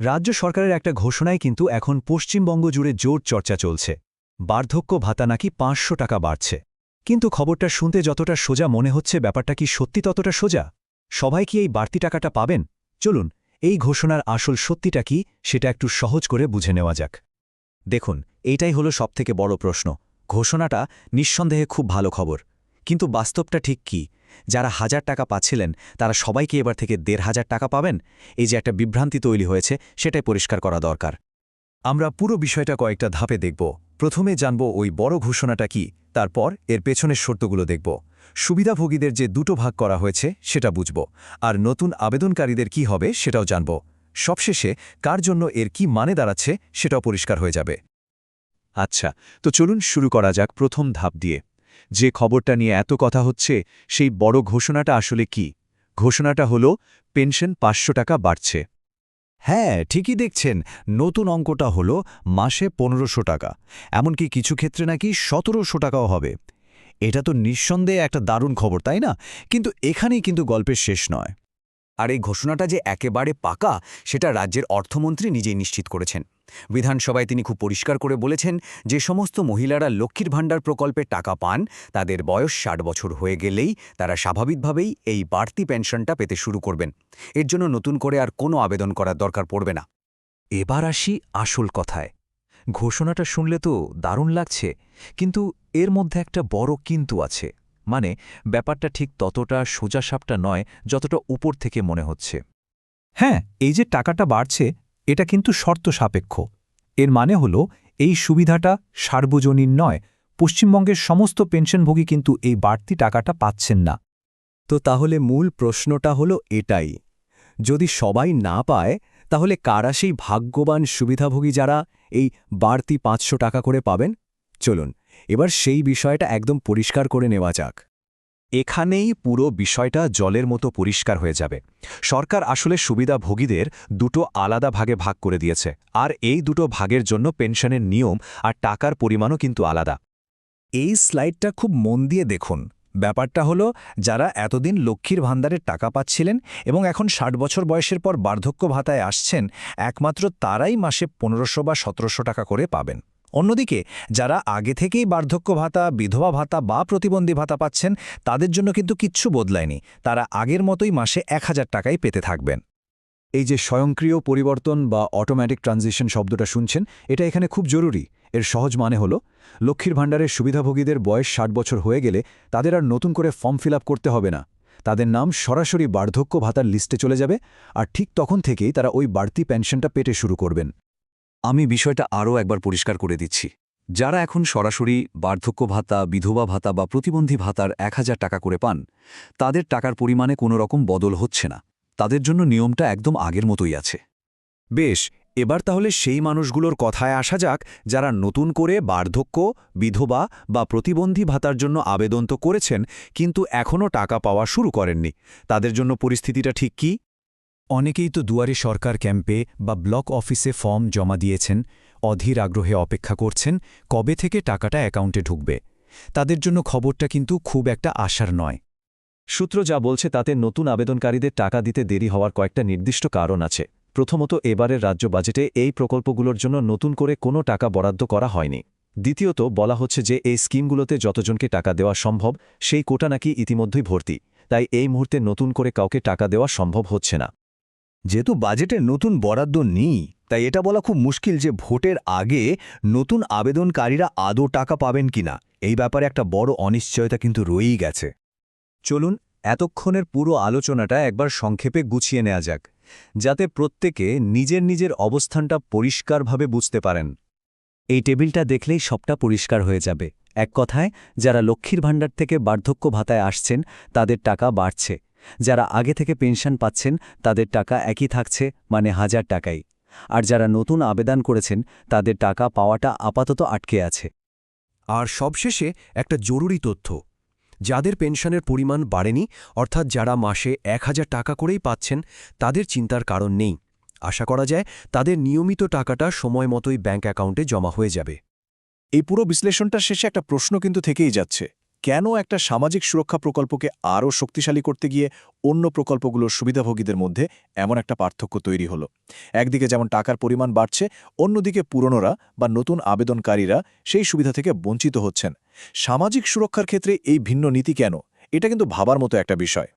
রাজ্য সরকারের একটা ঘোষণায় কিন্তু এখন পশ্চিমবঙ্গ জুড়ে জোর চর্চা চলছে। বার্ধক্য ভাতা নাকি পাঁচশো টাকা বাড়ছে। কিন্তু খবরটা শুনতে যতটা সোজা মনে হচ্ছে ব্যাপারটা কি সত্যি ততটা সোজা? সবাই কি এই বাড়তি টাকাটা পাবেন? চলুন, এই ঘোষণার আসল সত্যিটা কি সেটা একটু সহজ করে বুঝে নেওয়া যাক। দেখুন, এইটাই হলো সবথেকে বড় প্রশ্ন। ঘোষণাটা নিঃসন্দেহে খুব ভালো খবর। কিন্তু বাস্তবটা ঠিক কি? যারা হাজার টাকা পাচ্ছিলেন, তারা সবাইকে এবার থেকে দেড় হাজার টাকা পাবেন। এই যে একটা বিভ্রান্তি তৈরি হয়েছে, সেটাই পরিষ্কার করা দরকার। আমরা পুরো বিষয়টা কয়েকটা ধাপে দেখব। প্রথমে জানব ওই বড় ঘোষণাটা কি, তারপর এর পেছনের শর্তগুলো দেখব। সুবিধাভোগীদের যে দুটো ভাগ করা হয়েছে, সেটা বুঝব। আর নতুন আবেদনকারীদের কি হবে, সেটাও জানব। সবশেষে কার জন্য এর কি মানে দাঁড়াচ্ছে, সেটাও পরিষ্কার হয়ে যাবে। আচ্ছা তো চলুন শুরু করা যাক প্রথম ধাপ দিয়ে। যে খবরটা নিয়ে এত কথা হচ্ছে, সেই বড় ঘোষণাটা আসলে কি? ঘোষণাটা হল, পেনশন পাঁচশো টাকা বাড়ছে। হ্যাঁ ঠিকই দেখছেন। নতুন অঙ্কটা হল, মাসে পনেরোশো টাকা। এমনকি কিছু ক্ষেত্রে নাকি সতেরোশো টাকাও হবে। এটা তো নিঃসন্দেহে একটা দারুণ খবর, তাই না? কিন্তু এখানেই কিন্তু গল্পের শেষ নয়। আর এই ঘোষণাটা যে একেবারে পাকা, সেটা রাজ্যের অর্থমন্ত্রী নিজেই নিশ্চিত করেছেন। বিধানসভায় তিনি খুব পরিষ্কার করে বলেছেন যে, সমস্ত মহিলারা লক্ষ্মীর ভাণ্ডার প্রকল্পে টাকা পান, তাদের বয়স ষাট বছর হয়ে গেলেই তারা স্বাভাবিকভাবেই এই বাড়তি পেনশনটা পেতে শুরু করবেন। এর জন্য নতুন করে আর কোনো আবেদন করার দরকার পড়বে না। এবার আসি আসল কথায়। ঘোষণাটা শুনলে তো দারুণ লাগছে, কিন্তু এর মধ্যে একটা বড় কিন্তু আছে। মানে ব্যাপারটা ঠিক ততটা সোজাসাপটা নয় যতটা উপর থেকে মনে হচ্ছে। হ্যাঁ এই যে টাকাটা বাড়ছে, এটা কিন্তু শর্ত সাপেক্ষ। এর মানে হল, এই সুবিধাটা সার্বজনীন নয়। পশ্চিমবঙ্গের সমস্ত পেনশনভোগী কিন্তু এই বাড়তি টাকাটা পাচ্ছেন না। তো তাহলে মূল প্রশ্নটা হলো এটাই। যদি সবাই না পায়, তাহলে কারা সেই ভাগ্যবান সুবিধাভোগী যারা এই বাড়তি পাঁচশো টাকা করে পাবেন? চলুন এবার সেই বিষয়টা একদম পরিষ্কার করে নেওয়া যাক। এখানেই পুরো বিষয়টা জলের মতো পরিষ্কার হয়ে যাবে। সরকার আসলে সুবিধাভোগীদের দুটো আলাদা ভাগে ভাগ করে দিয়েছে, আর এই দুটো ভাগের জন্য পেনশনের নিয়ম আর টাকার পরিমাণও কিন্তু আলাদা। এই স্লাইডটা খুব মন দিয়ে দেখুন। ব্যাপারটা হলো, যারা এতদিন লক্ষ্মীর ভাণ্ডারের টাকা পাচ্ছিলেন এবং এখন ষাট বছর বয়সের পর বার্ধক্য ভাতায় আসছেন, একমাত্র তারাই মাসে পনেরোশো বা সতেরোশো টাকা করে পাবেন। অন্যদিকে, যারা আগে থেকেই বার্ধক্য ভাতা, বিধবা ভাতা বা প্রতিবন্ধী ভাতা পাচ্ছেন, তাদের জন্য কিন্তু কিচ্ছু বদলায়নি। তারা আগের মতোই মাসে এক হাজার টাকাই পেতে থাকবেন। এই যে স্বয়ংক্রিয় পরিবর্তন বা অটোমেটিক ট্রানজিশন শব্দটা শুনছেন, এটা এখানে খুব জরুরি। এর সহজ মানে হল, লক্ষ্মীর ভাণ্ডারের সুবিধাভোগীদের বয়স ষাট বছর হয়ে গেলে তাদের আর নতুন করে ফর্ম ফিল করতে হবে না। তাদের নাম সরাসরি বার্ধক্য ভাতার লিস্টে চলে যাবে, আর ঠিক তখন থেকেই তারা ওই বাড়তি পেনশনটা পেটে শুরু করবেন। আমি বিষয়টা আরও একবার পরিষ্কার করে দিচ্ছি। যারা এখন সরাসরি বার্ধক্য ভাতা, বিধবা ভাতা বা প্রতিবন্ধী ভাতার এক হাজার টাকা করে পান, তাদের টাকার পরিমাণে কোনো রকম বদল হচ্ছে না। তাদের জন্য নিয়মটা একদম আগের মতোই আছে। বেশ, এবার তাহলে সেই মানুষগুলোর কথায় আসা যাক যারা নতুন করে বার্ধক্য, বিধবা বা প্রতিবন্ধী ভাতার জন্য আবেদন তো করেছেন, কিন্তু এখনও টাকা পাওয়া শুরু করেননি। তাদের জন্য পরিস্থিতিটা ঠিক কি? অনেকেই তো দুয়ারে সরকার ক্যাম্পে বা ব্লক অফিসে ফর্ম জমা দিয়েছেন, অধীর আগ্রহে অপেক্ষা করছেন, কবে থেকে টাকাটা অ্যাকাউন্টে ঢুকবে। তাদের জন্য খবরটা কিন্তু খুব একটা আশার নয়। সূত্র যা বলছে তাতে নতুন আবেদনকারীদের টাকা দিতে দেরি হওয়ার কয়েকটা নির্দিষ্ট কারণ আছে। প্রথমত, এবারের রাজ্য বাজেটে এই প্রকল্পগুলোর জন্য নতুন করে কোনো টাকা বরাদ্দ করা হয়নি। দ্বিতীয়ত, বলা হচ্ছে যে এই স্কিমগুলোতে যতজনকে টাকা দেওয়া সম্ভব, সেই কোটা নাকি ইতিমধ্যেই ভর্তি। তাই এই মুহূর্তে নতুন করে কাউকে টাকা দেওয়া সম্ভব হচ্ছে না। যেহেতু বাজেটে নতুন বরাদ্দ নেই, তাই এটা বলা খুব মুশকিল যে ভোটের আগে নতুন আবেদনকারীরা আদৌ টাকা পাবেন কিনা। এই ব্যাপারে একটা বড় অনিশ্চয়তা কিন্তু রয়েই গেছে। চলুন এতক্ষণের পুরো আলোচনাটা একবার সংক্ষেপে গুছিয়ে নেওয়া যাক, যাতে প্রত্যেকে নিজের নিজের অবস্থানটা পরিষ্কারভাবে বুঝতে পারেন। এই টেবিলটা দেখলেই সবটা পরিষ্কার হয়ে যাবে। এক কথায়, যারা লক্ষ্মীর ভাণ্ডার থেকে বার্ধক্য ভাতায় আসছেন, তাদের টাকা বাড়ছে। যারা আগে থেকে পেনশন পাচ্ছেন, তাদের টাকা একই থাকছে মানে হাজার টাকাই। আর যারা নতুন আবেদন করেছেন, তাদের টাকা পাওয়াটা আপাতত আটকে আছে। আর সবশেষে একটা জরুরি তথ্য। যাদের পেনশনের পরিমাণ বাড়েনি, অর্থাৎ যারা মাসে এক হাজার টাকা করেই পাচ্ছেন, তাদের চিন্তার কারণ নেই। আশা করা যায়, তাদের নিয়মিত টাকাটা সময় মতোই ব্যাঙ্ক অ্যাকাউন্টে জমা হয়ে যাবে। এই পুরো বিশ্লেষণটার শেষে একটা প্রশ্ন কিন্তু থেকেই যাচ্ছে। কেন একটা সামাজিক সুরক্ষা প্রকল্পকে আরও শক্তিশালী করতে গিয়ে অন্য প্রকল্পগুলোর সুবিধাভোগীদের মধ্যে এমন একটা পার্থক্য তৈরি হলো? একদিকে যেমন টাকার পরিমাণ বাড়ছে, অন্যদিকে পুরনোরা বা নতুন আবেদনকারীরা সেই সুবিধা থেকে বঞ্চিত হচ্ছেন। সামাজিক সুরক্ষার ক্ষেত্রে এই ভিন্ন নীতি কেন? এটা কিন্তু ভাবার মতো একটা বিষয়।